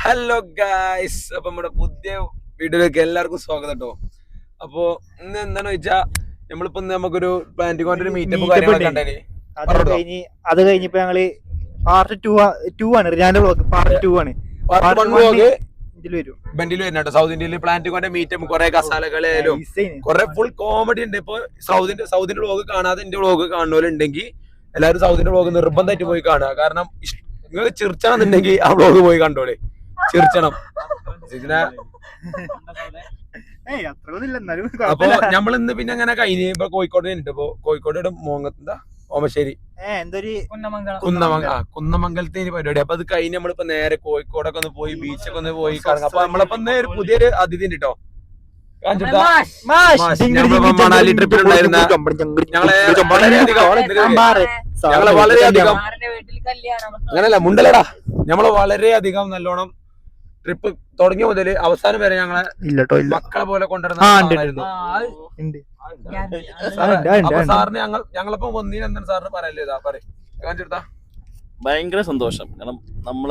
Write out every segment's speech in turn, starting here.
Hello guys അപ്പൊ നമ്മുടെ പുതിയ വീഡിയോയിലേക്ക് എല്ലാവർക്കും സ്വാഗതം കേട്ടോ അപ്പൊ ഇന്ന് എന്താണെന്ന് വെച്ചാ നമ്മളിപ്പോ ഇന്ന് നമുക്കൊരു പ്ലാന്റിംഗ് കൊണ്ട് ഒരു മീറ്റപ്പ് കാര്യങ്ങളൊക്കെ ഉണ്ട്. ഉണ്ടായിന് അത്. കഴിഞ്ഞ് അത് കഴിഞ്ഞപ്പോ ഞങ്ങൾ പാർട്ട് ടു ടു ആണ് ഞാൻ ബ്ലോക്ക് പാർട്ട് ടു ആണ്. പാർട്ട് Part വ്ലോഗ് ഇതിൽ വരും. ബെന്റിൽ വരുന്നുണ്ട് സൗത്ത് ഇന്ത്യയിൽ പ്ലാന്റിംഗ് കൊണ്ട് മീറ്റപ്പ് കുറെ കസാലകളായാലും. കുറെ ഫുൾ കോമഡി ഉണ്ട്. ഇപ്പൊ സൗദിന്റെ സൗദിന്റെ വ്ലോഗ് കാണാതെ എന്റെ വ്ലോഗ് കാണുന്നവരുണ്ടെങ്കിൽ എല്ലാവരും സൗദിന്റെ വ്ലോഗ് നിർബന്ധമായിട്ട് പോയി കാണുക. കാരണം നിങ്ങൾ ചിരിച്ചണമെന്നുണ്ടെങ്കിൽ ആ വ്ലോഗ് പോയി കണ്ടോളെ. ചിർച്ചണം. അപ്പൊ. നമ്മൾ ഇന്ന് പിന്നെ അങ്ങനെ കഴിഞ്ഞ് ഇപ്പൊ കോഴിക്കോട് ഉണ്ട്. ഇപ്പൊ കോഴിക്കോട് മോങ്ങത്താ ഓമശ്ശേരി. കുന്നമംഗ കുന്നമംഗലത്തെ പരിപാടി. അപ്പൊ അത് കഴിഞ്ഞ് നമ്മളിപ്പോ നേരെ കോഴിക്കോടൊക്കെ ഒന്ന് പോയി ബീച്ചൊക്കെ ഒന്ന് പോയി കറങ്ങാം. അപ്പൊ നമ്മളിപ്പോ പുതിയൊരു അതിഥി ഉണ്ട് കേട്ടോ മണാലി ഞങ്ങളെ വളരെയധികം ഞങ്ങളെ വളരെയധികം അങ്ങനല്ല മുണ്ടലടാ. ഞമ്മൾ വളരെയധികം നല്ലോണം ട്രിപ്പ് തുടങ്ങിയ മുതൽ അവസാനം വരെ ഞങ്ങളെ ഇല്ലട്ടോ ഇല്ല. മക്കളെ പോലെ ആ, കൊണ്ടുവരുന്ന. സാറിന് ഞങ്ങൾ ഞങ്ങളിപ്പോ വന്നീനെന്താണ് സാറിന് പറയല്ലേ ഇതാ പറയും. കാണിച്ചെടുത്താ ഭയങ്കര സന്തോഷം. കാരണം നമ്മൾ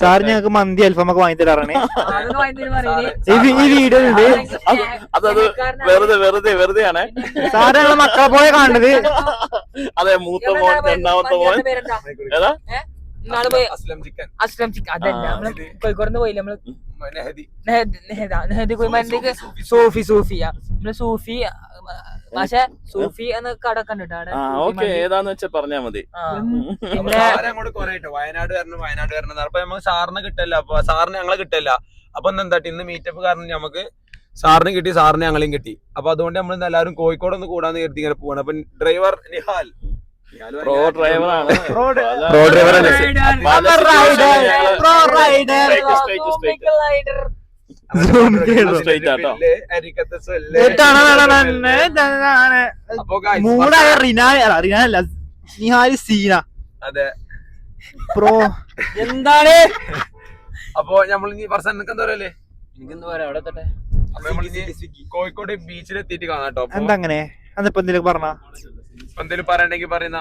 സാർ ഞങ്ങൾക്ക് മന്തി അൽഫാമൊക്കെ വാങ്ങി തരാറാണ്. ഈ വീഡിയോ ഉണ്ട് അത് അത് വെറുതെ വെറുതെ വെറുതെ ആണ് സാറ് ഞങ്ങളെ മക്കളെ പോയ കാണുന്നത്. അതെ മൂത്ത മോൻ രണ്ടാമത്തെ മോൻ. ഏതാ? അസ്ലം ചിക്കൻ. അതല്ല നമ്മൾ. കോഴിക്കോട് പോയില്ല നമ്മൾ? നെഹദി നെഹദ് നെഹദി പോയി മന്തിക്ക് സൂഫി, സൂഫി. സൂഫിയ. നമ്മൾ സൂഫി പക്ഷെ സൂഫി എന്ന കട കണ്ടിട്ടാണ് ആ ഓക്കെ ഏതാന്ന് വെച്ചാ പറഞ്ഞാ മതി. അങ്ങോട്ട് കൊറേ വയനാട് വരണം വയനാട് വരണം. അപ്പൊ നമുക്ക് സാറിന് കിട്ടല്ല. അപ്പൊ സാറിന് ഞങ്ങളെ കിട്ടല്ല. അപ്പൊ എന്താട്ടി എന്താ? ഇന്ന് മീറ്റപ്പ് കാരണം നമുക്ക് സാറിന് കിട്ടി സാറിന് ഞങ്ങളെയും കിട്ടി. അപ്പൊ അതുകൊണ്ട് നമ്മൾ എല്ലാവരും കോഴിക്കോട് ഒന്ന് കൂടാന്ന് കരുതി ഇങ്ങനെ പോവാണ്. അപ്പൊ driver Nihal. Nihal pro driver ആണ്. റോഡ് Pro driver അല്ലേ? മൂടായ റിനാൻ അല്ല റിനാൻ അല്ല നിഹാരി സീന. അതെ. പ്രോ എന്താണ്? അപ്പൊ നമ്മൾ ഇനി നിനക്ക് എന്താ പറയല്ലേ എനിക്കെന്താ പറയാ അവിടെ എത്തട്ടെ? കോഴിക്കോട് ബീച്ചിലെത്തിയിട്ട് കാണാട്ടോ. എന്താ അങ്ങനെ? അതിപ്പോ എന്തെങ്കിലും പറഞ്ഞ? എന്തെങ്കിലും പറയണ്ടെങ്കിൽ പറയുന്ന.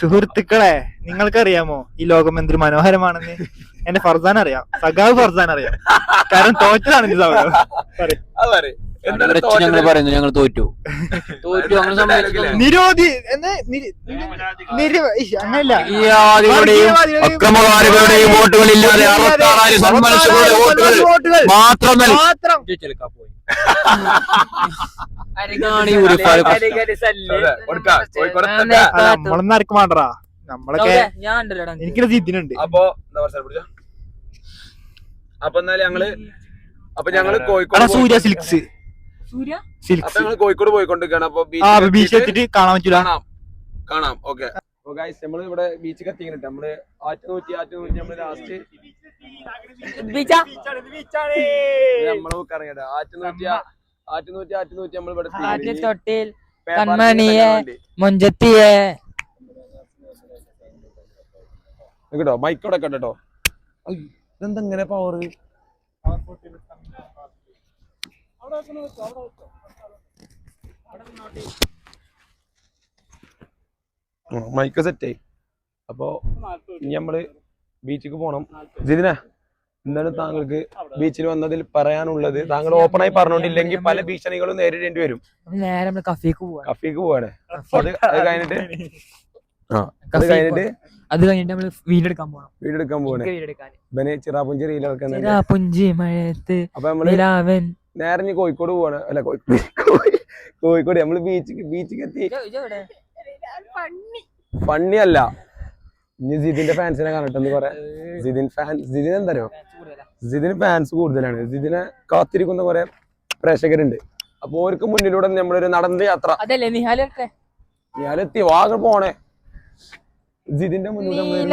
സുഹൃത്തുക്കളെ നിങ്ങൾക്കറിയാമോ? ഈ ലോകം എന്തൊരു മനോഹരമാണെന്ന്? എന്റെ ഫർസാൻ അറിയാം. സഖാവ് ഫർസാൻ അറിയാം. കാരണം തോറ്റതാണ് ഈ ഞങ്ങൾ പറയുന്നു ഞങ്ങൾ തോറ്റു. തോറ്റു അങ്ങനെ. നിരോധി അക്രമകാരികളുടെയും വോട്ടുകളില്ലാതെ അറുപത്താറായിരം സന്മനസ്സുകളുടെ വോട്ടുകൾ വോട്ടുകൾ മാത്രം. അല്ല, നമ്മളൊന്നും ആർക്കും വേണ്ടടാ. നമ്മളൊക്കെ എനിക്കൊരു ജിദ്ദിനുണ്ട് അപ്പൊ അപ്പൊ എന്നാൽ ഞങ്ങൾ അപ്പൊ ഞങ്ങൾ കോഴിക്കോട് സൂര്യ സിൽക്സ്. സൂര്യ? സിൽക്സ്. കോഴിക്കോട് പോയിക്കൊണ്ടിരിക്കുകയാണ്. അപ്പൊ എത്തിയിട്ട് കാണാൻ പറ്റൂല. കാണാം. കാണാം. ഓക്കെ അപ്പൊ ഗൈസ് നമ്മൾ ഇവിടെ ബീച്ചിൽ എത്തിയിട്ട് നമ്മൾ ആറ്റുനൂറ്റി ആറ്റുനൂറ്റി നമ്മൾ ലാസ്റ്റ് ബീച്ച? നമ്മൾ ഇറങ്ങിയത്. ആറ്റുനൂറ്റി ആറ്റുനൂറ്റി ആറ്റുനൂറ്റി നമ്മൾ ഇവിടെ കൺമണിയെ. മൊഞ്ചത്തിയെ. കേട്ടോ മൈക്കോടെ കേട്ടോ ഇതെന്താ ഇങ്ങനെ പവർ മൈക്ക് സെറ്റ് ആയി. അപ്പോ ഇനി നമ്മൾ ബീച്ചിക്ക് പോണം. ജിതിന എന്താണ് താങ്കൾക്ക് ബീച്ചിൽ വന്നതിൽ പറയാനുള്ളത്. താങ്കൾ ഓപ്പൺ ആയി പറഞ്ഞോണ്ടില്ലെങ്കിൽ പല ഭീഷണികളും നേരിടേണ്ടി വരും. നേരെ നമ്മൾ കഫേക്ക് പോവാ. കഫീക്ക് പോവാണ്. അത് അത് കഴിഞ്ഞിട്ട് ആ അത് കഴിഞ്ഞിട്ട് അത് കഴിഞ്ഞിട്ട് നമ്മൾ വീടെടുക്കാൻ പോകണം പോണം. വീടെടുക്കാൻ പോകണേ വീഡിയോ എടുക്കാൻ. ഇവന് ചിറാപുഞ്ചി റീലൊക്കെ ചിറാപുഞ്ചി മഴയത്ത് അപ്പൊ നമ്മൾ നേരെ ഇനി കോഴിക്കോട് പോവാണ്. അല്ല കോഴിക്കോട് കോഴിക്കോട്. നമ്മൾ ബീച്ച് ബീച്ചിക്ക് എത്തി. ഫണ്ണി. അല്ല. ഇനി ജിതിന്റെ ഫാൻസിനെ കാണട്ടെന്ന് കൊറേ ജിതിൻ ഫാൻ ജിതിൻ എന്തറിയോ? ജിതിന് ഫാൻസ് കൂടുതലാണ്. ജിതിനെ കാത്തിരിക്കുന്ന കുറെ പ്രേക്ഷകരുണ്ട്. അപ്പൊ അവർക്ക് മുന്നിലൂടെ നമ്മളൊരു നടന്ന യാത്ര. അതല്ലേ വാഗ പോണേ. ജിതിന്റെ മുന്നിലൂടെ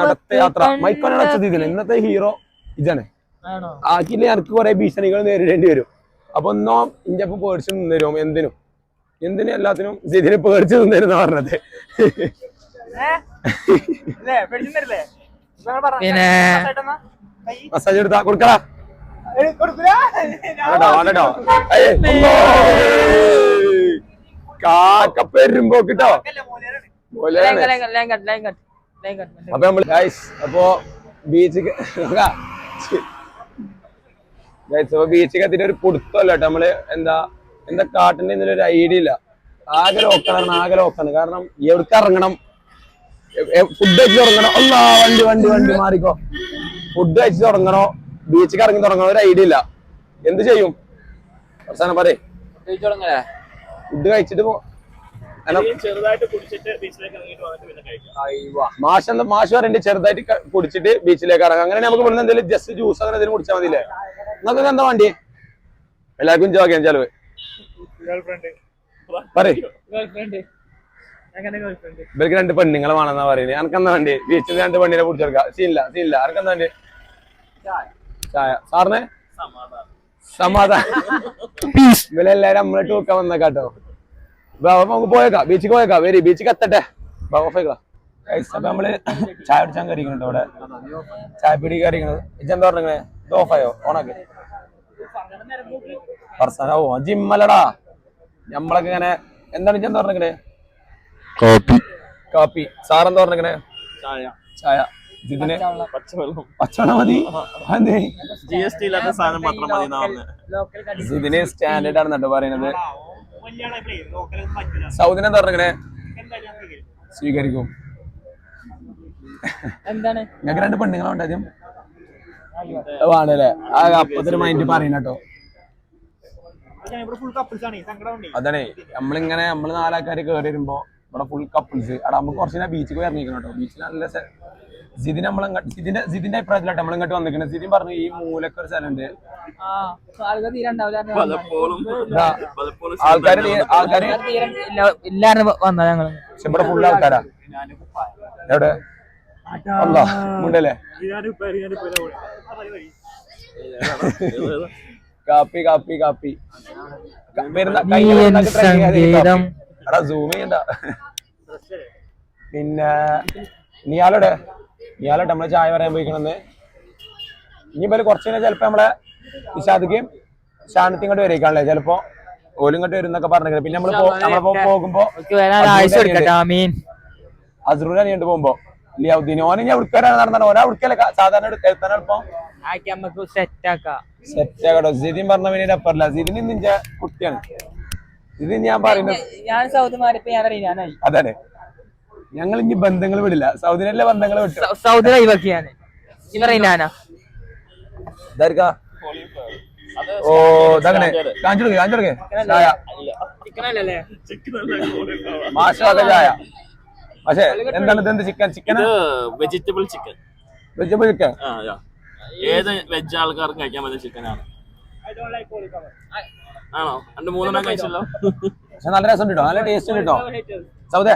നടത്ത യാത്ര. മൈക്കോനാണ് ജിതിന്. ഇന്നത്തെ ഹീറോ ഇതാണ് ആക്കിയില്ല എനിക്ക് കുറെ ഭീഷണികൾ നേരിടേണ്ടി വരും. അപ്പൊ ഒന്നോ ഇന്റെ ഒപ്പം പേടിച്ച് നിന്നരും എന്തിനും. എന്തിനും എല്ലാത്തിനും ജിതിന് പേടിച്ച് നിന്നിരുന്ന പറഞ്ഞത്. പിന്നെ മസാജ് എടുത്താ കൊടുക്കടാ. കാക്ക പെരുമ്പോ കിട്ടോ. അപ്പൊ നമ്മൾ അപ്പോ അപ്പൊ ബീച്ചിക്ക് ബീച്ചിക്ക് കത്തിട്ട് ഒരു പുടുത്തല്ല നമ്മൾ എന്താ എന്താ കാട്ടിന്റെ ഒരു ഐഡിയ ഇല്ല. ആകെ ലോക്കാണ് ആകെ ലോക്കാണ് കാരണം എവിടേക്ക് ഇറങ്ങണം? ഫുഡ് കഴിച്ച് തുടങ്ങണോ? അല്ലാ വണ്ടി വണ്ടി വണ്ടി മാറിക്കോ. ഫുഡ് കഴിച്ച് തുടങ്ങണോ? ബീച്ചിക്ക് ഇറങ്ങി തുടങ്ങണോ? ഒരു ഐഡിയ ഇല്ല. എന്ത് ചെയ്യും? അവസാനം പറയേ. ഫുഡ് കഴിച്ചിട്ട് മാഷ് എന്താ മാഷ് പറയണ്ട് ചെറുതായിട്ട് കുടിച്ചിട്ട് ബീച്ചിലേക്ക് ഇറങ്ങാം. അങ്ങനെ നമുക്ക് ഇവിടുന്ന് എന്തെങ്കിലും ജസ്റ്റ് ജ്യൂസ് അങ്ങനെ എന്തെങ്കിലും കുടിച്ചാൽ മതിയില്ലേ? നിങ്ങൾക്ക് എന്താ വണ്ടി എല്ലാവർക്കും ചോദിക്കാം ചെലവ്. ഗേൾഫ്രണ്ട് പറയ്. ഗേൾഫ്രണ്ട് എങ്ങനെ ഗേൾഫ്രണ്ട് ഇവർക്ക് രണ്ട് പെണ്ണുങ്ങളെ വേണമെന്നാ പറയുന്നത് എനിക്ക് എന്താ വണ്ടി ബീച്ചിൽ രണ്ട് പെണ്ണിനെ കുടിച്ചെടുക്കാം സീനില്ല സീനില്ല. ആർക്ക് എന്താ വേണ്ടി ചായ. സാറിന്? സമാധാനം. എല്ലാരും നമ്മളെ ടൂക്കാൻ വന്നേക്കാട്ടോ. നമുക്ക് പോയേക്കാം. ബീച്ചിൽ പോയേക്കാം. വരി ബീച്ചിൽ എത്തട്ടെ. പോയേക്കാം അപ്പൊ നമ്മൾ ചായ പിടിച്ചാൻ കറിയിക്കണുണ്ട് ഇവിടെ. ചായ പിടി കറിയിക്കണത് ഇജെന്താ പറഞ്ഞേ ഇത് ഓഫായോ ഓണാക്കി? ഫർസാന ഓ ജിമ്മലടാ നമ്മളൊക്കെ ഇങ്ങനെ എന്താണ് ഇജെന്താ പറഞ്ഞേ കോപ്പി കാപ്പി സാറെന്താ പറഞ്ഞേ ചായ. ചായ. ഇതിന് പച്ചവെള്ളം. പച്ചവെള്ളം. മതി. അതെ ജി എസ് ടി ഇല്ലാത്ത സാധനം മാത്രം മതി എന്നാ പറഞ്ഞത് ലോക്കൽ ഇതിന് സ്റ്റാൻഡേർഡ് ആണ് പറയുന്നത്. സൗദിന് എന്താ പറഞ്ഞേ സ്വീകരിക്കും. എന്താണ്? ഞങ്ങൾക്ക് രണ്ട് പെണ്ണുങ്ങളുണ്ട് ആദ്യം. വേണല്ലേ? ആ മൈൻഡ് പറയുന്ന കേട്ടോ. അതാണേ നമ്മളിങ്ങനെ നമ്മൾ നാലാൾക്കാര് കേറി വരുമ്പോ ഇവിടെ ഫുൾ കപ്പിൾസ് അവിടെ നമുക്ക് കുറച്ച് നേരം ബീച്ചിൽ പോയി ഇറങ്ങിക്കണം കേട്ടോ. ബീച്ചിൽ നല്ല ജിതിൻ നമ്മൾ ഇതിന്റെ ജിതിന്റെ അഭിപ്രായത്തിലോ നമ്മൾ ഇങ്ങോട്ട് വന്നിരിക്കുന്നത് ജിതിൻ പറഞ്ഞു ഈ മൂലക്കൊരു സ്ഥലമുണ്ട് ആ ആളുകൾ തീരെ ഉണ്ടാവില്ല പലപ്പോഴും ഇതാ, പലപ്പോഴും ആൾക്കാര് ആൾക്കാര് തീരെ ഇല്ല ഇല്ലായിരുന്നു വന്നത് ഞങ്ങൾ. പക്ഷെ ഇവിടെ ഫുൾ ആൾക്കാരാ. എവിടെ? അല്ല മുണ്ടല്ലേ? കാപ്പി കാപ്പി കാപ്പി. എടാ സൂം ചെയ്യണ്ട. പിന്നെ നീയാലോടെ നീയാലോട്ടെ നമ്മളെ ചായ പറയാൻ പോയിക്കണെന്ന്. ഇനി പേര് കുറച്ചു കഴിഞ്ഞാൽ ചിലപ്പോ നമ്മളെ വിശാദിക്കും ശാന്തി ഇങ്ങോട്ട് വരേക്കാണല്ലേ? ചിലപ്പോ ഓലും വരുന്നൊക്കെ വരും എന്നൊക്കെ പറഞ്ഞിട്ട് പിന്നെ നമ്മൾ പോ- നമ്മളിപ്പോ പോകുമ്പോ അസ്രൂൽ അനിയുണ്ട് പോകുമ്പോ ലിയാവുദ്ദീൻ ഓനെ ഞാൻ ഉടുക്കാനാണ് നടന്നത് ഓനാ ഉടുക്കല സാധാരണ എഴുത്താൻ എളുപ്പം? സെറ്റ് ആക്കാം. സെറ്റ് ആകട്ടോ സിദിൻ പറഞ്ഞ പിന്നെ അപ്പറില്ല? സിദിൻ നിന്റെ കുട്ടിയാണ്. ഇത് ഞാൻ പറയുന്നത് ഞാൻ സൗദി മാറിയപ്പോ ഞാൻ അറിയാനായി അതാണ് ഞങ്ങൾ ഇനി ബന്ധങ്ങൾ വിടില്ല. സൗദിനല്ലേ ബന്ധങ്ങൾ വിട്ടു? സൗദി ലൈവാക്കി ഞാൻ ഇവറേ ഓ ഇതങ്ങനെ കാഞ്ചുടുക്കെ കാഞ്ചുടുക്കെ ചായ. ചിക്കനല്ലേ? മാഷാക്ക ചായ. പക്ഷേ എന്താണ് ഇതെന്ത് chicken? Chicken vegetable chicken. Vegetable chicken? ഏത് വെജ് ആൾക്കാർക്കും കഴിക്കാൻ പറ്റുന്ന ചിക്കനാണ്. ആണോ? രണ്ട് മൂന്നെണ്ണം കഴിച്ചല്ലോ? പക്ഷെ നല്ല രസം കേട്ടോ നല്ല ടേസ്റ്റ് ഉണ്ട് കേട്ടോ സൗദേ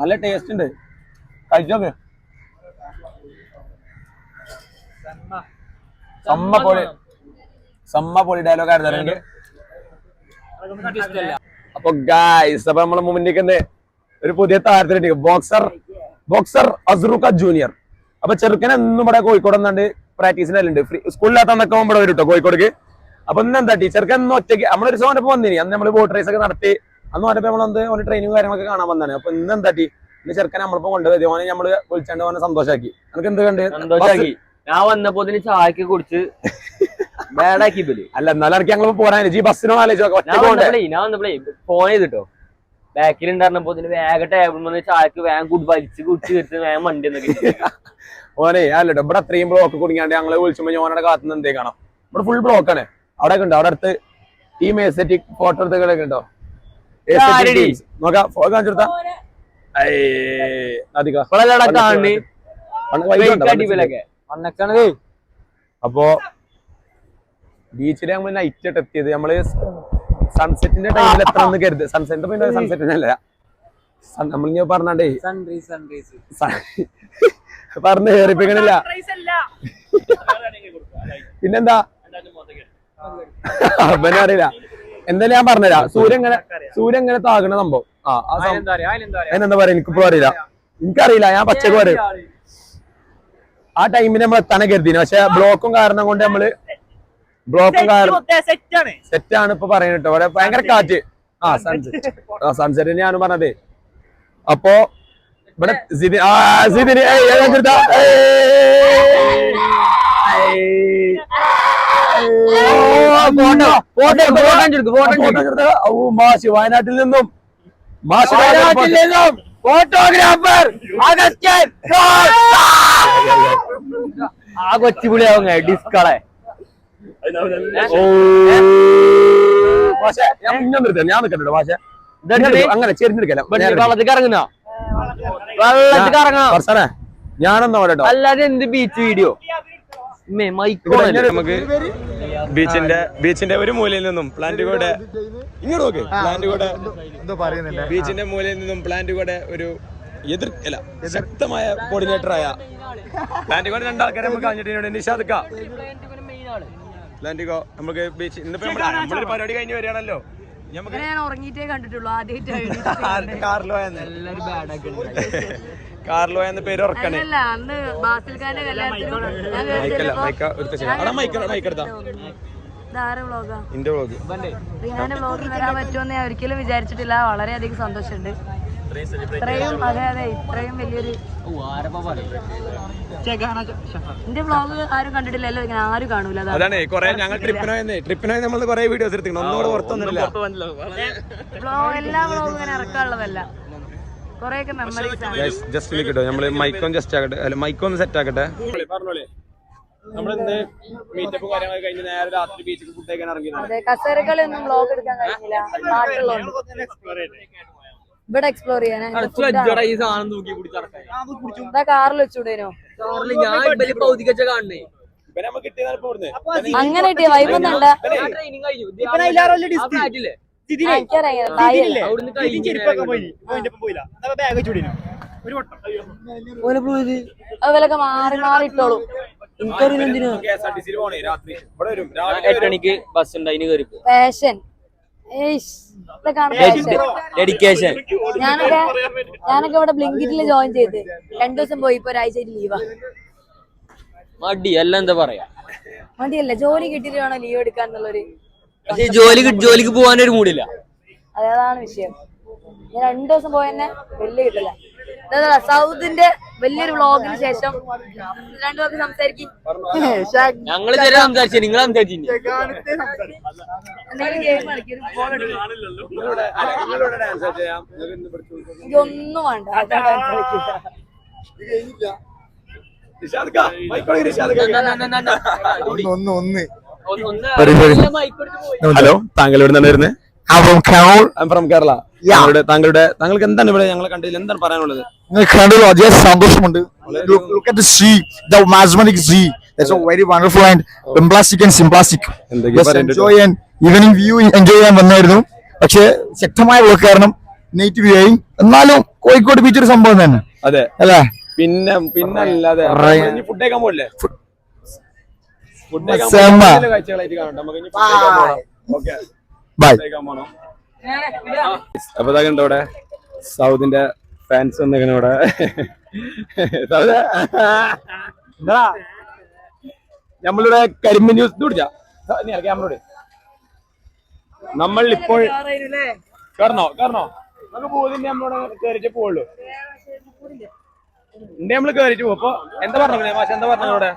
നല്ല ടേസ്റ്റ് ഉണ്ട്. കഴിച്ചോക്ക് സമ്മ. പൊളി സമ്മ പൊളി ഡയലോഗ് ആയിരുന്നു. അപ്പൊ ഗായ്സ് അപ്പൊ നമ്മളെ മുന്നിലേക്ക് ഒരു പുതിയ താരത്തിലേക്ക് ബോക്സർ ബോക്സർ അസ്റുഖ ജൂനിയർ അപ്പൊ ചെറുക്കൻ എന്നും ഇവിടെ കോഴിക്കോട് എന്നാണ്ട് പ്രാക്ടീസിനുണ്ട് ഫ്രീ സ്കൂളിലാത്തന്നൊക്കെ ഇവിടെ വരും കേട്ടോ കോഴിക്കോടേക്ക്. അപ്പൊ ഇന്ന് എന്താ ടീച്ചർക്ക് എന്ന് ഒറ്റയ്ക്ക് നമ്മളൊരു ദിവസം അവനൊപ്പം വന്നിനി. അന്ന് നമ്മൾ ബോട്ട് റേസ് ഒക്കെ നടത്തി. അന്ന് അവനൊപ്പം നമ്മളെന്ത് ഓന് ട്രെയിനിങ് കാര്യങ്ങളൊക്കെ കാണാൻ വന്നാണ് അപ്പൊ ഇന്ന് എന്താ ടീ? ഇന്ന് ചെറുക്കൻ നമ്മളിപ്പോ കൊണ്ടുപോയി ഓനെ നമ്മൾ വിളിച്ചാണ്ട് ഓനെ സന്തോഷാക്കി. എനിക്ക് എന്ത് കണ്ട്? സന്തോഷാക്കി. ഞാൻ വന്നപ്പോ ചായക്ക് കുടിച്ച്. ബാഡാക്കി ഇവൽ അല്ല എന്നാലും എനിക്ക് ഞങ്ങൾ പോരാൻ ജി ബസ്സിനോ ആലോചിച്ചോ ഞാൻ ഒറ്റയ്ക്ക് പോണ്ടേ വന്നപ്പോഴേ ഞാൻ വന്നപ്പോഴേ ഫോൺ ചെയ്തിട്ടോ ബാക്കിൽ ഉണ്ടായിരുന്നപ്പോ ഇതിന് വേഗം ടേബിൾ വന്ന് ചായക്ക് വേഗം കൂടി വലിച്ച് കുടിച്ച് കിട്ടുന്ന വേഗം വണ്ടി എന്നൊക്കെ ഓനെ അല്ലട്ടോ ഇവിടെ അത്രയും ബ്ലോക്ക് കുടുങ്ങിയാണ്ട് ഞങ്ങൾ വിളിച്ചുമ്പോ ഞാനവിടെ കാത്തുനിന്ന് എന്തേ കാണാം ഇവിടെ ഫുൾ ബ്ലോക്ക് ആണ് അവിടെ ഉണ്ട് അവിടെ അടുത്ത് ടീം എസ്തെറ്റിക് ഫോട്ടോ എടുത്തുകളൊക്കെ ഉണ്ടോ ആരെടി? നോക്കാം ഫോട്ടോ കാണിച്ചെടുത്താ അധികം ഇപ്പോഴല്ലടാ കാണുന്നു അടിപൊളിയൊക്കെ വന്നേക്കണത് അപ്പോ ബീച്ചിൽ നമ്മൾ നൈറ്റ് ആയിട്ട് എത്തിയത്. നമ്മൾ സൺസെറ്റിന്റെ ടൈമിൽ എത്ര ഒന്ന് കരുത്. സൺസെറ്റ് പിന്നെ സൺസെറ്റിനല്ല നമ്മളിങ്ങനെ പറഞ്ഞാണ്ടേ. സൺറൈസ് സൺറൈസ് പറഞ്ഞ് കേറിപ്പിക്കണില്ല. പിന്നെന്താ? അവനെ അറിയില്ല എന്തായാലും ഞാൻ പറഞ്ഞുതരാം. സൂര്യൻ ഇങ്ങനെ സൂര്യൻ ഇങ്ങനെ താകണ സംഭവം. ആ അതിനെന്താ പറയാ? എനിക്കിപ്പോ അറിയില്ല. എനിക്കറിയില്ല. ഞാൻ പച്ചക്ക് പറയും. ആ ടൈമിന് നമ്മൾ എത്താനേ കരുതിന്. പക്ഷെ ബ്ലോക്കും കാരണം കൊണ്ട് നമ്മൾ ബ്ലോക്കും സെറ്റ് ആണ്. ഇപ്പൊ പറയുന്നത് കേട്ടോ. ഭയങ്കര കാറ്റ്. ആ സൺസെറ്റ് ആ സൺസെറ്റ് ഞാനും പറഞ്ഞത്. അപ്പോ ഇവിടെ മാഷ് വയനാട്ടിൽ നിന്നും മാഷ് വയനാട്ടിൽ നിന്നും ഫോട്ടോഗ്രാഫർ അഗസ്റ്റ്യൻ ആ കൊച്ചുപുളിയാവും ഡിസ്കളെ ഞാൻ പിന്നെ നിർത്താം ഞാൻ നിൽക്കണ്ടോ മാഷെ. അങ്ങനെ ചെരിഞ്ഞെടുക്കല വെള്ളത്തിൽ ഇറങ്ങുന്ന വെള്ളത്തിൽ ഇറങ്ങണം ഫർസാനെ ഞാനൊന്നും കേട്ടോ അല്ലാതെ എന്ത് ബീച്ച് വീഡിയോ നമുക്ക് ബീച്ചിന്റെ ബീച്ചിന്റെ ഒരു മൂലയിൽ നിന്നും പ്ലാന്റ് കൂടെ ഇങ്ങോട്ട് നോക്ക്. പ്ലാന്റ് കൂടെ ബീച്ചിന്റെ മൂലയിൽ നിന്നും പ്ലാന്റ് കൂടെ ഒരു എതിർ അല്ല ശക്തമായ കോർഡിനേറ്റർ ആയ പ്ലാന്റ് കൂടെ രണ്ടാൾക്കാരെ നമുക്ക് കഴിഞ്ഞിട്ട് നിഷാദിക്ക. പ്ലാന്റിക്കോ നമുക്ക് ബീച്ച് ഇന്നിപ്പോ നമ്മളൊരു പരിപാടി കഴിഞ്ഞ് വരികയാണല്ലോ. നമുക്ക് ഞാൻ ഉറങ്ങിയിട്ടേ കണ്ടിട്ടുള്ളൂ ആദ്യമായിട്ട് കാർലോ കാർലോ എന്ന പേര് ഉറക്കണേ അല്ലല്ല അന്ന് ബാസിൽ ഖാന്റെ കല്യാണത്തിനും ഞാൻ മൈക്കല്ല മൈക്ക എടുത്ത മൈക്ക മൈക്ക് എടുത്താ ധാര വ്ളോഗാ ഇന്റെ വ്ളോഗ് റിയാന്റെ വ്ളോഗിൽ വരാൻ പറ്റുമെന്ന് ഞാൻ ഒരിക്കലും വിചാരിച്ചിട്ടില്ല. വളരെയധികം സന്തോഷമുണ്ട്. ഇത്രയും അതെ അതെ ഇത്രയും വലിയൊരു എന്റെ വ്ളോഗ് ആരും കണ്ടിട്ടില്ലല്ലോ ഇങ്ങനെ ആരും കാണൂല അതാണ് കൊറേ ഞങ്ങൾ ട്രിപ്പിനോ ട്രിപ്പിനോ നമ്മൾ കൊറേ വീഡിയോസ് എടുത്തിട്ടുണ്ട്. ഒന്നുകൂടെ പുറത്തൊന്നുമില്ല വ്ളോഗ് എല്ലാ വ്ളോഗും ഇങ്ങനെ ഇറക്കാനുള്ളതല്ല. ജസ്റ്റ് കിട്ടോ നമ്മൾ മൈക്കോൺ ജസ്റ്റ് ആക്കട്ടെ. അല്ല മൈക്കോൺ സെറ്റ് ആക്കട്ടെ. പറഞ്ഞോളേ നമ്മളിന്ന് മീറ്റപ്പ് കാര്യങ്ങളൊക്കെ കഴിഞ്ഞ് നേരെ രാത്രി ബീച്ചിൽ ഫുഡ് കഴിക്കാൻ ഇറങ്ങി കസേരകളൊന്നും ബ്ലോഗ് എടുക്കാൻ കഴിഞ്ഞില്ല. ഇവിടെ എക്സ്പ്ലോർ ചെയ്യാനാണ് ഈ സാധനം തൂക്കി കുടിച്ചിറക്കാൻ ഇതാ കാറിൽ വെച്ചൂടേനോ അങ്ങനെ കിട്ടിയ വൈബൊന്നുണ്ട അതുപോലൊക്കെ മാറി മാറി ഇട്ടോളൂ. എനിക്കറിയില്ല കെ എസ് ഡെഡിക്കേഷൻ. ഞാനൊക്കെ ഞാനൊക്കെ ഇവിടെ ബ്ലിങ്കിറ്റിൽ ജോയിൻ ചെയ്ത് രണ്ടു ദിവസം പോയി ഇപ്പൊ ഒരാഴ്ച ലീവാ മടി അല്ല എന്താ പറയാ? മടിയല്ല ജോലി കിട്ടിയിട്ട് വേണം ലീവ് എടുക്കാൻ എന്നുള്ളൊരു പക്ഷെ ജോലി ജോലിക്ക് ഒരു മൂടില്ല. അതാണ് വിഷയം. ഞാൻ രണ്ടു ദിവസം പോയെന്നെ വലിയ കിട്ടില്ല സൗദിന്റെ വലിയൊരു വ്ളോഗിന് ശേഷം രണ്ടു പേർക്ക് സംസാരിക്കും. ഞങ്ങൾ ചെറിയ സംസാരിച്ചു നിങ്ങൾ സംസാരിച്ചു എന്തെങ്കിലും ഗെയിം കളിക്കും ഫോൺ എടുക്കും. നിങ്ങളുടെ അല്ല, നിങ്ങളുടെ ഡാൻസ് ചെയ്യാം നിങ്ങൾക്ക് ഇന്ന് പഠിച്ചു കൊടുക്കാം. എനിക്കൊന്നും വേണ്ട ഹലോ താങ്കൾ എവിടെ നിന്നാണ് വരുന്നത്? കണ്ണൂർ ഫ്രം കേരള താങ്കളുടെ താങ്കളുടെ താങ്കൾക്ക് എന്താണ് ഇവിടെ ഞങ്ങളെ കണ്ടതിൽ എന്താണ് പറയാനുള്ളത്? നിങ്ങൾ കണ്ടത് അതേ സന്തോഷമുണ്ട്. Look, look at the sea, the mesmeric sea. That's a very wonderful and bombastic and simplistic. എന്തൊക്കെയാ Just enjoy and evening view enjoy ചെയ്യാൻ വന്നായിരുന്നു. പക്ഷെ ശക്തമായ വർക്ക് കാരണം നൈറ്റ് വ്യൂ ആയി. എന്നാലും കോഴിക്കോട് ബീച്ച് ഒരു സംഭവം തന്നെ. അതെ. അല്ലേ? പിന്നെ പിന്നെ അല്ലാതെ Right. ഫുഡ് കഴിക്കാൻ പോകില്ലേ ഫുഡ് കഴിക്കാൻ സെമ്മ. പോകുന്ന കാഴ്ചകളായിട്ട് കാണണ്ട നമുക്ക് ഇനി ഫുഡ് കഴിക്കാൻ പോകണം ഓക്കെ ബൈ അപ്പൊ ഇതാ കണ്ടോ ഇവിടെ സൗദിന്റെ ഫാൻസ് വന്നിങ്ങനെ ഇവിടെ. എന്താ? നമ്മളിവിടെ കരിമ്പ് ന്യൂസ് കുടിച്ചാ ക്യാമറ നമ്മൾ ഇപ്പോൾ കയറണോ കയറണോ നമുക്ക് പോകുന്നതിന്റെ നമ്മളോട് കയറിച്ച് പോവുള്ളൂ. ഇന്ത്യ നമ്മൾ കയറിച്ച് പോകും അപ്പൊ എന്താ പറഞ്ഞു മാഷ എന്താ പറഞ്ഞു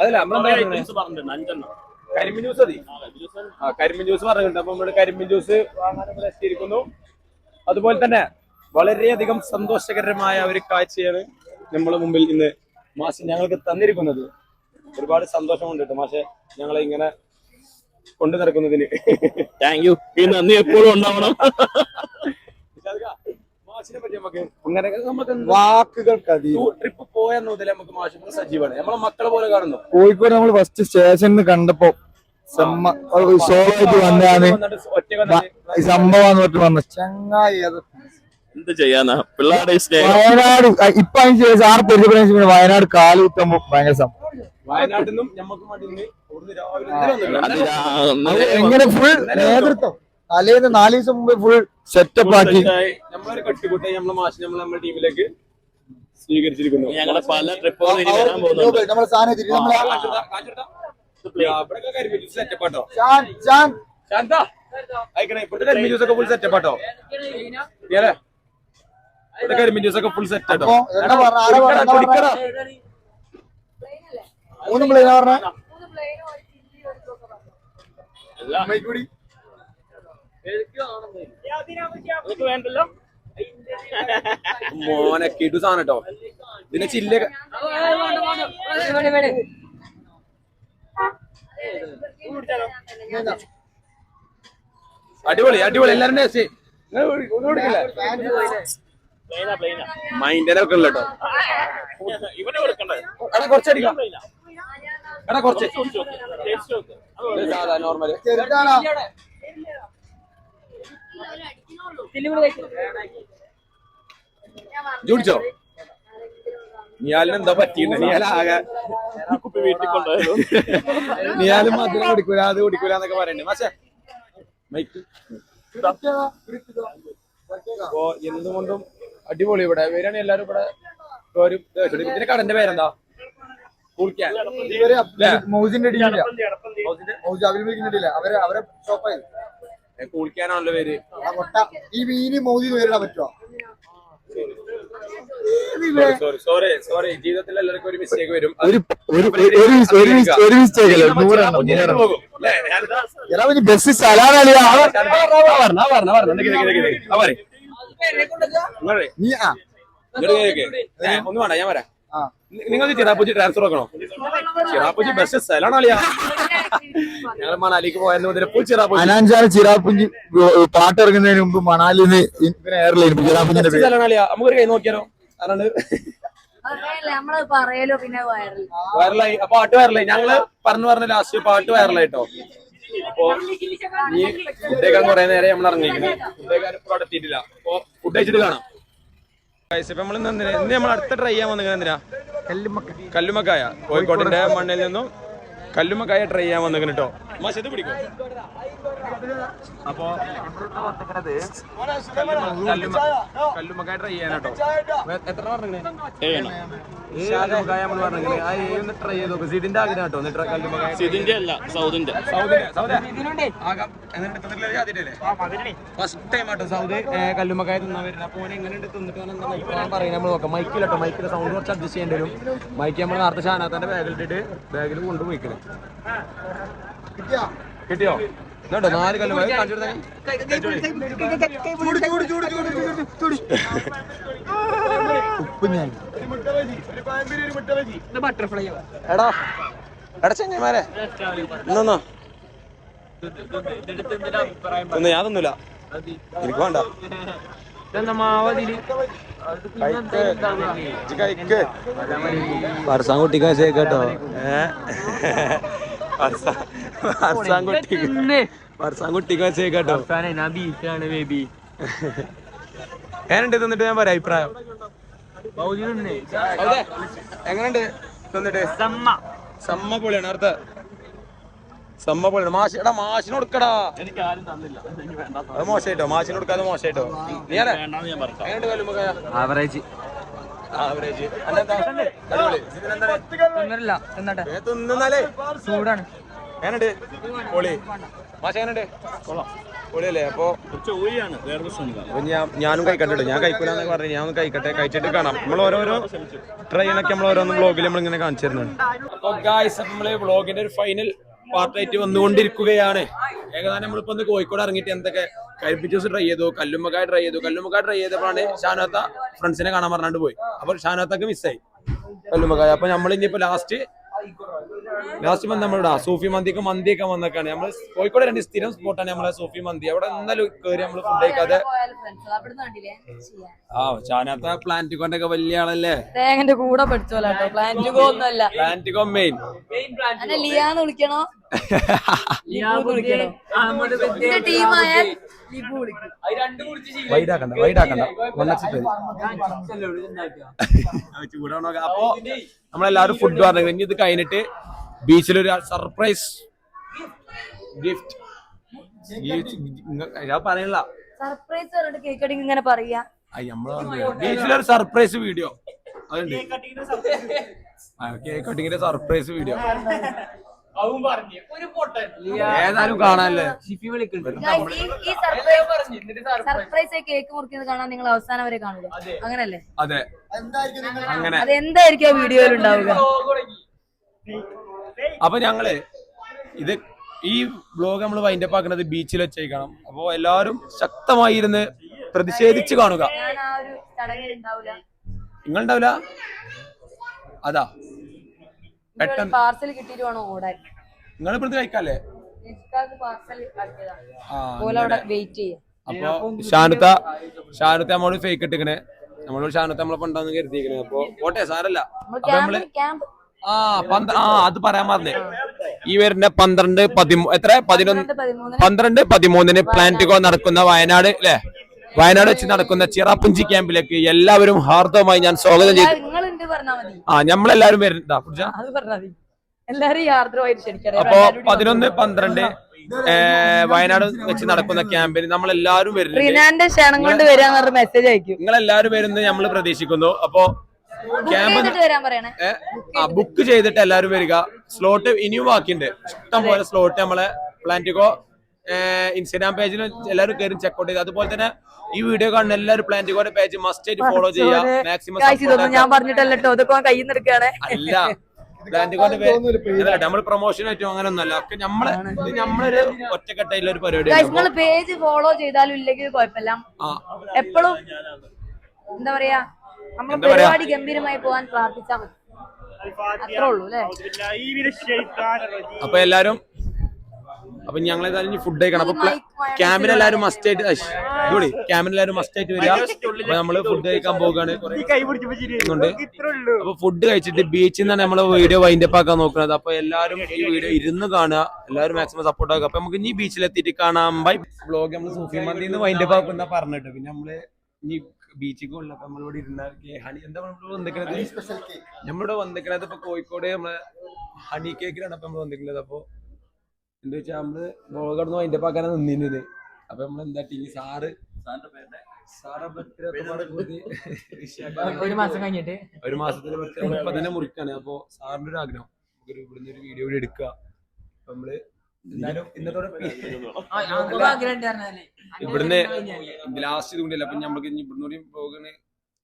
അതല്ല നമ്മളെന്താ കരിമ്പിൻ ജ്യൂസ് മതി. ആ കരിമ്പിൻ ജ്യൂസ് പറഞ്ഞിട്ടുണ്ട്. അപ്പൊ നമ്മുടെ കരിമ്പിൻ ജ്യൂസ് വാങ്ങാൻ ഇവിടെ എത്തിയിരിക്കുന്നു. അതുപോലെ തന്നെ വളരെയധികം സന്തോഷകരമായ ഒരു കാഴ്ചയാണ് നമ്മളെ മുമ്പിൽ ഇന്ന് മാഷ് ഞങ്ങൾക്ക് തന്നിരിക്കുന്നത്. ഒരുപാട് സന്തോഷമുണ്ട് കേട്ടോ മാഷെ. ഞങ്ങളെ ഇങ്ങനെ കൊണ്ടു നടക്കുന്നതിന് താങ്ക് യു ഈ നന്ദി എപ്പോഴും ഉണ്ടാവണം. മാഷിനെ പറ്റി നമുക്ക് അങ്ങനെ നമുക്ക് വാക്കുകൾക്ക് ട്രിപ്പ് മുതൽ നമുക്ക് സജീവമാണ്. നമ്മളെ മക്കളെ പോലെ കാണുന്നു. കോഴിക്കോട് നമ്മൾ ഫസ്റ്റ് സ്റ്റേഷനിൽ കണ്ടപ്പോ സോളോ ആയിട്ട് വന്നതാണ്. വന്നിട്ട് ഒറ്റ വന്നിട്ട് സംഭവം പറഞ്ഞിട്ട് വന്ന. ചങ്ങായി അത്. എന്ത് ചെയ്യാനാ? പിള്ളേരുടെ വയനാട് ഇപ്പൊ അതിന് ശേഷം ആറ് പരിചയപ്പെടുന്ന വയനാട് കാലുകുത്തുമ്പോ ഭയങ്കര സംഭവം വയനാട്ടിൽ നിന്നും ഞമ്മക്ക് എങ്ങനെ ഫുൾ നേതൃത്വം? തലേന്ന് നാല് ദിവസം മുമ്പ് ഫുൾ സെറ്റപ്പ് ആക്കി. നമ്മളൊരു നമ്മളെ മാഷ് നമ്മൾ നമ്മുടെ ടീമിലേക്ക് സ്വീകരിച്ചിരിക്കുന്നു. ഞങ്ങളെ പല ട്രിപ്പുകൾ ഇനി വരാൻ പോകുന്നുണ്ട്. നമ്മളെ സാധനം തിരി- നമ്മളെ ഇവിടെയൊക്കെ കരിമീൻ സെറ്റപ്പ് ആട്ടോ. ചാൻ, ചാൻ. ശാന്ത അയക്കണേ ഇപ്പോഴത്തെ കരിമീൻ ജ്യൂസ് ഒക്കെ ഫുൾ സെറ്റപ്പ് ആട്ടോ. കരിമീൻ ജ്യൂസ് ഒക്കെ സെറ്റ് കുടിക്കടാ മൂന്ന് പ്ലെയിനാ പറഞ്ഞ? വേണ്ടല്ലോ. മോനെ കിടു സാധനം കേട്ടോ ഇതിനെ ചില്ല അടിപൊളി അടിപൊളി. എല്ലാരും മൈൻഡിനെ ഒക്കെ ഉള്ള കേട്ടോ ഇവനെ കൊടുക്കണ്ടേ? എടാ കുറച്ചടിക്കാം എടാ കുറച്ച്. സാധാ നോർമൽ ജോഡിച്ചോ നിയാലിന് എന്താ പറ്റിയിട്ടുണ്ട് നിയാലാകെ കുപ്പി വീട്ടിൽ കൊണ്ടുപോയത്? നിയാൽ മധുരം കുടിക്കൂല അത് കുടിക്കൂല എന്നൊക്കെ പറയുന്നുണ്ട് പക്ഷേ മൈക്ക് അപ്പോ എന്തുകൊണ്ടും അടിപൊളി ഇവിടെ. ഇവരാണ് എല്ലാരും ഇവിടെ ഒരു ഇതിന്റെ കടന്റെ പേരെന്താ? കുളിക്കാൻ ഇവർ അടിയില്ല അടപ്പന്തി മൗസ് അവർ അവരെ അവരെ ഷോപ്പായത് കുളിക്കാനാണല്ലോ പേര് കൊട്ട ഈ മീന് മോദി നേരിടാൻ പറ്റുമോ സോറി സോറി സോറി ജീവിതത്തിൽ എല്ലാവർക്കും ഒരു മിസ്റ്റേക്ക് വരും ഒന്ന് വേണ്ട ഞാൻ വരാം ആ നിങ്ങൾക്ക് ചിറാപ്പൂച്ചി ട്രാൻസ്ഫർ വെക്കണോ? ചിറാപ്പൂച്ചി ബെസ്റ്റ് സ്ഥലമാണ് അളിയാ. ഞങ്ങൾ മണാലിക്ക് പോയെന്ന് മുതൽ ചിറാപ്പൂച്ചി. അനാഞ്ചാൽ ചിറാപ്പുഞ്ചി പാട്ട് ഇറങ്ങുന്നതിന് മുമ്പ് മണാലിന്ന് എയർലൈൻ ചിറാപ്പുഞ്ചിന്റെ പേര്. സ്ഥലമാണ് അളിയാ. നമുക്കൊരു കൈ നോക്കിയാലോ? അതാണ് പറയലോ പിന്നെ വൈറലായി അപ്പൊ പാട്ട് വൈറലായി ഞങ്ങൾ പറഞ്ഞു പറഞ്ഞ ലാസ്റ്റ് പാട്ട് വൈറലായിട്ടോ അപ്പൊ ഈ ഫുഡ് കഴിക്കാൻ കുറെ നേരം നമ്മൾ ഇറങ്ങിയിരിക്കുന്നത് ഫുഡ് കഴിക്കാൻ ഇപ്പോൾ അവിടെ എത്തിയിട്ടില്ല. അപ്പൊ ഫുഡ് കഴിച്ചിട്ട് കാണാം. ഇപ്പൊ നമ്മൾ ഇന്ന് ഇന്ന് നമ്മൾ അടുത്ത ട്രൈ ചെയ്യാൻ വന്നിങ്ങനെ എന്തിനാ? കല്ലുമക്കായ കോഴിക്കോടിന്റെ മണ്ണിൽ നിന്നും കല്ലുമക്കായ ട്രൈ ചെയ്യാൻ വന്നിങ്ങനെ കേട്ടോ മാഷ് ഇത് പിടിക്കും. അപ്പോ കല്ലുമ്മക്കായ ട്രൈ ചെയ്യാൻ കേട്ടോ എത്ര പറഞ്ഞേ കല്ലുമക്കായ നമ്മൾ പറഞ്ഞേ ആ ഏന്ന് ട്രൈ ചെയ്ത് നോക്കും. സിഡിന്റെ ആഗ്രഹം കേട്ടോ എന്നിട്ട് കല്ലുമക്കായ ഇതിന്റെ അല്ല സൗദിന്റെ. ഫസ്റ്റ് ടൈം ആട്ടോ സൗദി തിന്നാൻ വരുന്നത്. അപ്പൊ എങ്ങനെയുണ്ട് തിന്നിട്ട് ഞാൻ പറയുന്നത് നമ്മൾ നോക്കാം. മൈക്കിലട്ടോ മൈക്കിലെ സൗണ്ട് കുറച്ച് അഡ്ജസ്റ്റ് ചെയ്യേണ്ടി വരും. മൈക്ക് നമ്മൾ നേരത്തെ ഷാനാത്തന്റെ ബാഗിലിട്ടിട്ട് ബാഗിൽ കൊണ്ടുപോയിക്കൽ കിട്ടിയോ? എന്നോട്ടോ നാല് കല്ല് കാണിച്ചു കൊടുത്തേ. എടാ എടാ ചെങ്ങന്മാരെ ഇന്നോ ഒന്ന് യാതൊന്നുമില്ല എനിക്ക് വേണ്ട വർഷം കുട്ടിക്ക് കേട്ടോ വർഷം കുട്ടിക്ക് വർഷം കുട്ടിക്ക് കേട്ടോ ബീച്ചാണ് ബേബി ഞാനുണ്ട് തന്നിട്ട് ഞാൻ പറയാം അഭിപ്രായം എങ്ങനെയുണ്ട്? തന്നിട്ട്? സമ്മ. സമ്മ പൊളിയാണ് അടുത്ത സമ്മ മാഷിടാ മാഷി എടാ മാഷിന് കൊടുക്കടാ. എനിക്ക് ആരും തന്നില്ല. അത് മോശമായിട്ടോ? മാഷിന് കൊടുക്കാതെ മോശമായിട്ടോ? നീ ആരാ? വേണ്ടാന്ന് ഞാൻ പറഞ്ഞു എങ്ങനെയുണ്ട് കല്ലുമ്മക്കായ ആവറേജ് ആവറേജ് ചൂടാണ്. എങ്ങനെയുണ്ട്? പൊളി. മാഷ എങ്ങനെയുണ്ട്? കൊള്ളാം. പൊളിയല്ലേ? അപ്പൊ ഞാൻ ഞാനും കഴിക്കട്ടെ ഞാൻ കഴിക്കൂലെന്ന് പറഞ്ഞു ഞാൻ കഴിക്കട്ടെ. കഴിച്ചിട്ട് കാണാം. നമ്മൾ ഓരോരോ ട്രെയിനൊക്കെ നമ്മൾ ഓരോന്ന് ബ്ലോഗിൽ നമ്മൾ ഇങ്ങനെ കാണിച്ചിരുന്നു തരുന്നുണ്ട്. അപ്പൊ ഗായ്സ് നമ്മൾ ബ്ലോഗിന്റെ ഒരു ഫൈനൽ പാർട്ടായിട്ട് വന്നുകൊണ്ടിരിക്കുകയാണ്. ഏകദേശം നമ്മളിപ്പോ ഒന്ന് കോഴിക്കോട് ഇറങ്ങിയിട്ട് എന്തൊക്കെ കരിപ്പിച്ചോസ് ട്രൈ ചെയ്തു കല്ലുമ്മക്കായ ട്രൈ ചെയ്തു. കല്ലുമ്മക്കായ ട്രൈ ചെയ്തപ്പോഴാണ് ഷാനാത്ത ഫ്രണ്ട്സിനെ കാണാൻ പറഞ്ഞാണ്ട് പോയി. അപ്പൊ ഷാനാത്തക്ക് മിസ്സായി കല്ലുമ്മക്കായ അപ്പൊ നമ്മൾ ഇനിയിപ്പോ ലാസ്റ്റ് ലാസ്റ്റ് വന്ന് നമ്മളുടെ സൂഫി മന്തിക്ക് മന്തിയൊക്കെ വന്നൊക്കെയാണ്. നമ്മൾ കോഴിക്കോട് രണ്ട് സ്ഥിരം സ്പോട്ടാണ് നമ്മളെ സൂഫി മന്തി. അവിടെ എന്തായാലും കയറി നമ്മൾ ഫുഡ് കഴിക്കാതെ. ആ ഷാനാത്ത പ്ലാന്റ് കൊണ്ടൊക്കെ വലിയ ആളല്ലേ? തേങ്ങന്റെ കൂടെ പഠിച്ചോലോ പ്ലാന്റിക്കോ പ്ലാന്റ് ഒന്നുമല്ല. പ്ലാന്റ് മെയിൻ ലിയാന്ന് വിളിക്കണോ? വൈഡാക്കണ്ട വൈഡാക്കണ്ട വന്നിട്ട് ചൂടാണോ അപ്പൊ നമ്മളെല്ലാരും ഫുഡ് പറഞ്ഞു ഇനി ഇത് കഴിഞ്ഞിട്ട് ബീച്ചിലൊരു സർപ്രൈസ് ഗിഫ്റ്റ് ഞാൻ പറയണില്ല. സർപ്രൈസ് കേക്ക് കട്ടിങ് ഇങ്ങനെ പറയാ. ബീച്ചിലൊരു സർപ്രൈസ് വീഡിയോ അതുണ്ട്. കേക്ക് കട്ടിങ്ങിന്റെ സർപ്രൈസ് വീഡിയോ ഏതായാലും കാണാനല്ലേ ഷിഫി വിളിക്കുന്നുണ്ട് Guys, ഈ ഈ സർപ്രൈസ് സർപ്രൈസ് കേക്ക് മുറിക്കുന്നത് കാണാൻ നിങ്ങൾ അവസാനം വരെ കാണുക. അങ്ങനല്ലേ? അതെ. അങ്ങനെ. അത് എന്തായിരിക്കും ആ വീഡിയോയിൽ ഉണ്ടാവുക? അപ്പൊ ഞങ്ങൾ ഇത് ഈ ബ്ലോഗ് നമ്മൾ വൈൻഡപ്പ് ആക്കുന്നത് ബീച്ചിൽ വെച്ചേക്കണം. അപ്പൊ എല്ലാവരും ശക്തമായി ഇരുന്ന് പ്രതിഷേധിച്ച് കാണുക. ഞാൻ ആ ഒരു ചടങ്ങിൽ ഉണ്ടാവില്ല. അതാ. പെട്ടെന്ന്. പാർസൽ കിട്ടിയിട്ട് വേണം ഓടാൻ? നിങ്ങൾ ഇവിടുന്ന് കഴിക്കാല്ലേ പാർസൽ അവിടെ വെയിറ്റ് ചെയ്യാം. അപ്പൊ ഷാനുത്ത ഷാനുത്ത നമ്മളോട് ഫേക്ക് ഇട്ടിക്കണേ. നമ്മളോട് ഷാനുത്ത നമ്മളെ പണ്ടാന്ന് കരുതിയിരിക്കണേ അപ്പൊ പോട്ടെ സാരല്ല. അപ്പൊ നമ്മൾ ആ പന്ത്ര ആ അത് പറയാൻ പറഞ്ഞേ ഈ വരുന്ന പന്ത്രണ്ട് പതിമൂ എത്ര? പതിനൊന്ന് പന്ത്രണ്ട് പതിമൂന്നിന്. പ്ലാന്റിക്കോ നടക്കുന്ന വയനാട് അല്ലെ വയനാട് വെച്ച് നടക്കുന്ന ചിറാപ്പുഞ്ചി ക്യാമ്പിലേക്ക് എല്ലാവരും ഹാർദവമായി ഞാൻ സ്വാഗതം ചെയ്തു. ആ നമ്മളെല്ലാരും വരുന്നുണ്ടാ അപ്പോ പതിനൊന്ന് പന്ത്രണ്ട് വയനാട് വെച്ച് നടക്കുന്ന ക്യാമ്പിൽ നമ്മളെല്ലാരും വരുന്നുണ്ട്. റിനാന്റെ ക്ഷണം കൊണ്ട് മെസ്സേജ് അയക്കും. നിങ്ങൾ എല്ലാരും വരുന്നത് നമ്മൾ പ്രതീക്ഷിക്കുന്നു. അപ്പോ ക്യാമ്പ് വരാൻ പറയണേ. ആ ബുക്ക് ചെയ്തിട്ട് എല്ലാരും വരിക. സ്ലോട്ട് ഇനിയും ബാക്കിയുണ്ട്. ഇഷ്ടം പോലെ സ്ലോട്ട് നമ്മളെ പ്ലാന്റിക്കോ ഇൻസ്റ്റാഗ്രാം പേജിൽ എല്ലാവരും കയറി ചെക്കൗട്ട് ചെയ്ത്. അതുപോലെ തന്നെ ഈ വീഡിയോ കാണുന്ന എല്ലാവരും പ്ലാന്റിക്കോടെ പേജ് മസ്റ്റ് ആയിട്ട് ഫോളോ ചെയ്യുക. മാക്സിമം ഞാൻ പറഞ്ഞിട്ടല്ലോ ഇതൊക്കെ അതൊക്കെ കയ്യിൽ നിൽക്കുകയാണ് അല്ല പ്ലാന്റിക്കോന്റെ പേര് നമ്മൾ പ്രൊമോഷൻ ആയിട്ടും അങ്ങനെ ഒന്നല്ല ഒക്കെ നമ്മളെ നമ്മളൊരു ഒറ്റക്കെട്ടായിട്ടുള്ള ഒരു പരിപാടി പേജ് ഫോളോ ചെയ്താലും ഇല്ലെങ്കിൽ കുഴപ്പമില്ല. എപ്പോഴും എന്താ പറയാ നമ്മളെ എന്താ പരിപാടി ഗംഭീരമായി പോകാൻ പ്രാർത്ഥിച്ചാൽ മതി. അത്രേ ഉള്ളൂ അല്ലേ? അപ്പൊ എല്ലാരും അപ്പൊ ഞങ്ങൾ ഏതായാലും ഇനി ഫുഡ് കഴിക്കണം. അപ്പൊ ക്യാമ്പിന് എല്ലാവരും മസ്റ്റ് ആയിട്ട് ക്യാമ്പിന് എല്ലാവരും മസ്റ്റ് ആയിട്ട് വരിക. അപ്പൊ നമ്മൾ ഫുഡ് കഴിക്കാൻ പോകുകയാണ് അപ്പൊ ഫുഡ് കഴിച്ചിട്ട് ബീച്ചിൽ നിന്നാണ് നമ്മൾ വീഡിയോ വൈൻഡ് അപ്പ് ആക്കാൻ നോക്കുന്നത് അപ്പൊ എല്ലാവരും ഈ വീഡിയോ ഇരുന്ന് കാണുക. എല്ലാവരും മാക്സിമം സപ്പോർട്ട് ആക്കുക. അപ്പൊ നമുക്ക് ഇനി ബീച്ചിലെത്തിയിട്ട് കാണാം. ബൈ ബ്ലോഗ് നമ്മൾ സൂഫി മന്ദി വൈൻഡ് അപ്പ് ആക്കുന്ന പറഞ്ഞിട്ട്. പിന്നെ നമ്മൾ ഇനി ബീച്ചിൽ കൊള്ള അപ്പൊ നമ്മളിവിടെ ഇരുന്നാൽ ഹണി എന്താ നമ്മൾ വന്നിരിക്കുന്നത് നമ്മളിവിടെ വന്നിരിക്കുന്നത് ഇപ്പൊ കോഴിക്കോട് നമ്മൾ ഹണി കേക്കിലാണ് അപ്പൊ നമ്മൾ വന്നിരിക്കുന്നത് അപ്പൊ എന്താ വെച്ചാൽ നമ്മൾ മുളക് കടന്നു അതിന്റെ പാക്കാനാ നിന്നിരുന്നത്. അപ്പൊ നമ്മൾ എന്താ ടീ സാറ്. ഒരു മാസം കഴിഞ്ഞിട്ട്. ഒരു മാസത്തിന് ഇപ്പൊ തന്നെ മുറിക്കാണ്. അപ്പൊ സാറിന്റെ ഒരു ആഗ്രഹം. ഇവിടുന്ന് ഒരു വീഡിയോ കൂടി എടുക്കുക. അപ്പൊ നമ്മൾ എന്തായാലും ഇന്നത്തോടെ ഇവിടുന്ന് ലാസ്റ്റ് ഇതുകൊണ്ടല്ല അപ്പൊ ഇനി ഇവിടുന്ന് ഒരു ബ്ലോഗിന്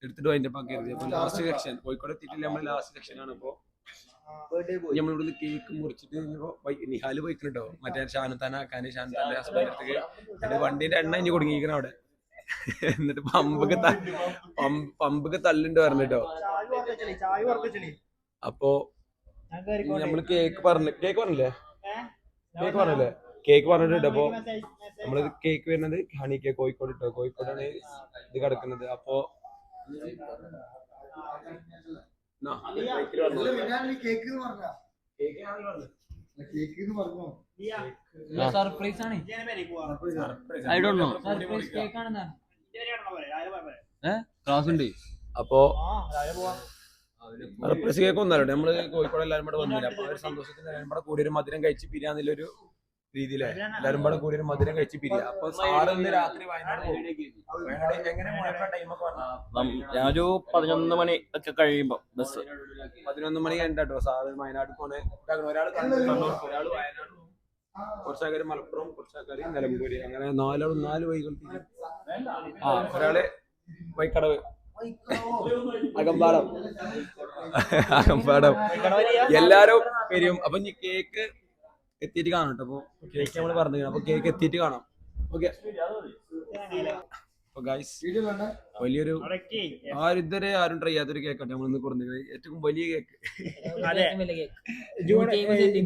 എടുത്തിട്ട് അതിന്റെ പാക്കരുത് അപ്പൊ ലാസ്റ്റ് സെക്ഷൻ കോഴിക്കോട് എത്തിയിട്ടില്ല നമ്മൾ ലാസ്റ്റ് സെക്ഷൻ ആണ്. നമ്മൾ ഇവിടുന്ന് കേക്ക് മുറിച്ചിട്ട് നിഹാൽ പോയിക്കണോ മറ്റേ ഷാനുത്താനാക്കാന് ഷാനുത്താന്റെ ഹസ്ബൻഡ് അടുത്തേക്ക്. എന്നിട്ട് വണ്ടിന്റെ എണ്ണ ഇനി കൊടുങ്ങിയിരിക്കണം അവിടെ. എന്നിട്ട് പമ്പൊക്കെ പമ്പൊക്കെ തള്ളുണ്ട് പറഞ്ഞിട്ടോ അപ്പോ നമ്മൾ കേക്ക് പറഞ്ഞു കേക്ക് പറഞ്ഞില്ലേ? കേക്ക് പറഞ്ഞില്ലേ? കേക്ക് പറഞ്ഞിട്ടുണ്ട് അപ്പോ നമ്മൾ കേക്ക് വരുന്നത് ഹണി കേക്ക് കോഴിക്കോട് ഇട്ടോ? കോഴിക്കോടാണ് ഇത് കിടക്കുന്നത്. അപ്പൊ സർപ്രൈസ് ആണ്. I don't know surprise cake class ഉണ്ട് അപ്പോ സർപ്രൈസ് കേക്ക് ഒന്നല്ലോ നമ്മൾ കോഴിക്കോട് എല്ലാരും കൂടെ വന്നില്ല അപ്പൊ സന്തോഷത്തിന് എല്ലാരും കൂടെ കൂടി ഒരു മധുരം കഴിച്ച് പിരിയാന്നുള്ളൊരു രീതിയിലെ? എല്ലാരും കൂടെ കൂടി ഒരു മധുരം കഴിച്ച് പിരിയ. അപ്പൊ സാറിന്ന് രാത്രി വയനാട് വയനാട് എങ്ങനെ ടൈമൊക്കെ ഞാനൊരു പതിനൊന്ന് മണി ഒക്കെ കഴിയുമ്പോ ബസ്. പതിനൊന്ന് മണി കണ്ടോ സാറ് വയനാട് പോണേ. ഒരാൾ കണ്ണൂർ ഒരാൾ വയനാട് പോകും. കുറച്ച് ആൾക്കാര് മലപ്പുറം കുറച്ച് ആൾക്കാര് നിലമ്പൂര്. അങ്ങനെ നാലോളം നാല് വൈകൾ. ആ ഒരാൾ വൈക്കടവ്. അകമ്പാടം. അകമ്പാടം. എല്ലാരും വരും. അപ്പൊ കേക്ക് എത്തിയിട്ട് കാണാം കേട്ടോ അപ്പൊ കേക്ക് നമ്മൾ പറഞ്ഞു അപ്പൊ കേക്ക് എത്തിയിട്ട് കാണാം. ഓക്കെ ഗൈസ് വലിയൊരു ആരും ഇതുവരെ ആരും ട്രൈ ചെയ്യാത്തൊരു കേക്കാട്ടെ നമ്മൾ ഇന്ന് കൊടുത്തത്. ഏറ്റവും വലിയ കേക്ക്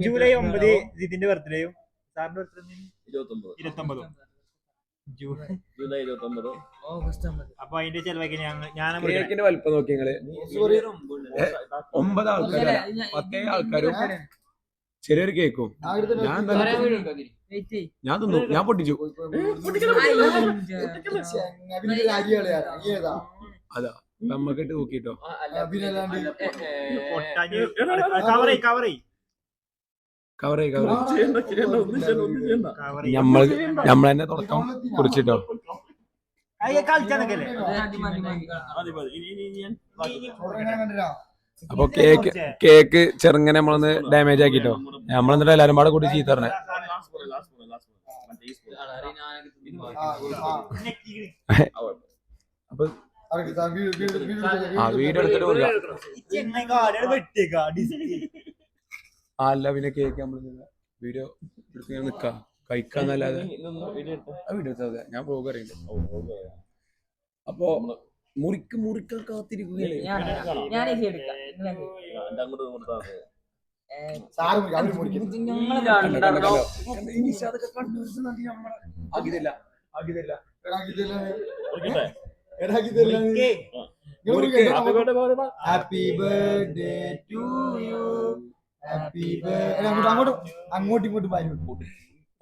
ജൂലൈ ഒമ്പത് ജിതിന്റെ ബർത്ത്ഡേയും സാറിന്റെ ബർത്ത്ഡേ ജൂലൈ ഓഗസ്റ്റ് അപ്പൊ അതിന്റെ ചെലവൊക്കെ ഞാൻ കേക്കിന്റെ വലിപ്പം നോക്കി നിങ്ങൾ. ഒമ്പത് ആൾക്കാരും പത്തേ ആൾക്കാരും ചെറിയൊരു കേക്കും. ഞാൻ. ഞാൻ തിന്നു. ഞാൻ പൊട്ടിച്ചു. അതാ നമ്മക്കിട്ട് നോക്കിട്ടോ കവറേ കവറേ നമ്മൾ തന്നെ തുടക്കം കുറിച്ചിട്ടോ. കളിച്ചാൽ അപ്പൊ കേക്ക് കേക്ക് ചെറുങ്ങനെ നമ്മളൊന്ന് ഡാമേജ് ആക്കിട്ടോ. നമ്മൾ നമ്മളെന്നിട്ട് എല്ലാരും പാടെ കൂടി ചീത്ത പറഞ്ഞേ. അപ്പൊ ആ വീഡിയോ എടുത്തിട്ട് കൊടുക്കാം ആ അല്ല പിന്നെ കേക്ക് നമ്മൾ വീഡിയോ എടുത്ത് ഞാൻ നിക്കാം. കഴിക്കാന്നല്ലാതെ. ആ വീഡിയോ എടുത്താൽ ഞാൻ പോകറിയില്ല അപ്പൊ മുറിക്ക് മുറിക്കാൻ കാത്തിരിക്കുകയാണ്. ഞാൻ ഞാൻ ഇത് എടുക്കാം. നിങ്ങളെ ആകിതില്ല ആകിതില്ല happy birthday to you happy അങ്ങോട്ടും അങ്ങോട്ടും. ഇങ്ങോട്ടും പാരും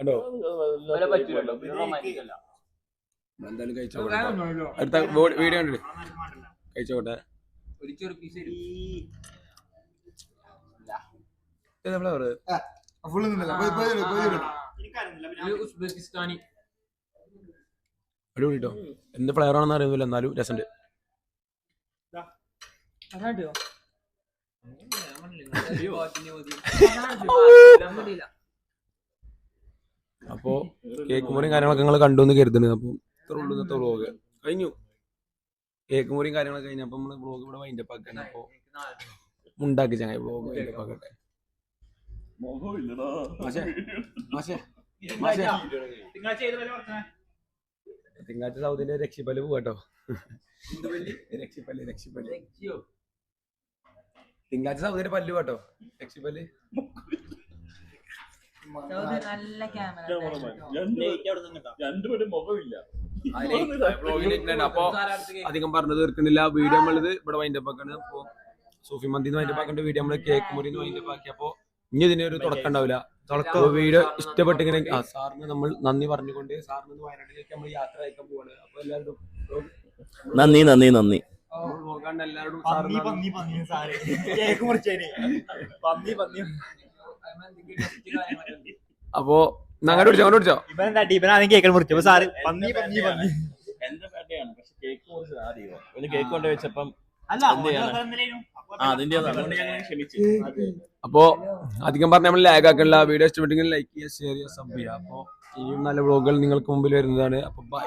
കണ്ടോ പറ്റൂലല്ലോ ഇവർ romantic അല്ല. എന്തായാലും കഴിച്ചോട്ടെ അടുത്ത വീഡിയോ കണ്ടിട്ട് കഴിച്ചോട്ടെ ഇത് നമ്മളെ പറയാ ഫുള്ള് നിന്നില്ല പോയി പോയി വരൂ, പോയി വരൂ. ഉസ്ബെക്കിസ്ഥാനി. അടിപൊളി കേട്ടോ എന്ത് ഫ്ലവർ ആണെന്ന് അറിയുന്നില്ല. എന്നാലും രസമുണ്ട് അപ്പോ കേക്ക് മുറിയും കാര്യങ്ങളൊക്കെ നിങ്ങൾ കണ്ടു എന്ന് കരുതുന്നത് അപ്പൊ ഇത്ര ഉള്ളൂ ഇന്നത്തെ വ്ളോഗ് കഴിഞ്ഞു. കേക്ക് മുറിയും കാര്യങ്ങളൊക്കെ കഴിഞ്ഞപ്പോ നമ്മൾ വ്ളോഗ് ഇവിടെ വൈൻഡപ്പ് ആക്കാണ്. അപ്പൊ ഉണ്ടാക്കി ചങ്ങായി വ്ളോഗ് വൈൻഡപ്പ് ആക്കട്ടെ. തിങ്കാഴ്ച സൗദിന്റെ രക്ഷിപ്പൽ പോവാട്ടോ രക്ഷിപ്പൽ രക്ഷിപ്പൽ തിങ്കാഴ്ച സൗദിന്റെ പല്ല് പോട്ടോ രക്ഷിപ്പൽ രണ്ടുപേരും മുഖമില്ല. അപ്പൊ അധികം പറഞ്ഞു തീർക്കുന്നില്ല. വീഡിയോ നമ്മളിത് ഇവിടെ വൈൻഡപ്പ് ആക്കാണ്. അപ്പൊ സൂഫി മന്തിന്ന് വൈൻഡപ്പ് ആക്കേണ്ട വീഡിയോ നമ്മൾ കേക്ക് മുറിന്ന് വൈൻഡപ്പ് ആക്കിയപ്പോ ഇനി ഇതിന് ഒരു തുടക്കം ഉണ്ടാവില്ല. തുടക്കം. വീഡിയോ ഇഷ്ടപ്പെട്ടിങ്ങനെ ആ സാറിന് നമ്മൾ നന്ദി പറഞ്ഞുകൊണ്ട് സാറിന് വയനാട്ടിലേക്ക് നമ്മൾ യാത്ര അയക്കാൻ പോവാണ്. അപ്പൊ എല്ലാവരും നന്ദി നന്ദി നന്ദി. അപ്പോ എല്ലാവരോടും പന്നി പന്നി പന്നി സാറേ. കേക്ക് മുറിച്ചേനെ പന്നി പന്നി. അപ്പൊ അങ്ങനെ പിടിച്ചോ അങ്ങനെ പിടിച്ചോ. ഇവനെന്താ ഇവനാണ് കേക്ക് മുറിച്ചപ്പോ സാറ് പന്നി പന്നി പന്നി. എന്റെ പക്ഷെ കേക്ക് മുറിച്ചത് ആദ്യം ഒരു കേക്ക് കൊണ്ട് വെച്ചപ്പം എന്ത് അപ്പോ അധികം പറഞ്ഞ നമ്മൾ ലാഗ് ആക്കണില്ല വീഡിയോ ഇഷ്ടപ്പെട്ടെങ്കിൽ ലൈക്ക് ചെയ്യുക ഷെയർ ചെയ്യുക സബ് ചെയ്യുക. അപ്പോ ഇനിയും നല്ല വ്ളോഗുകൾ നിങ്ങൾക്ക് മുമ്പിൽ വരുന്നതാണ്. അപ്പൊ ബൈ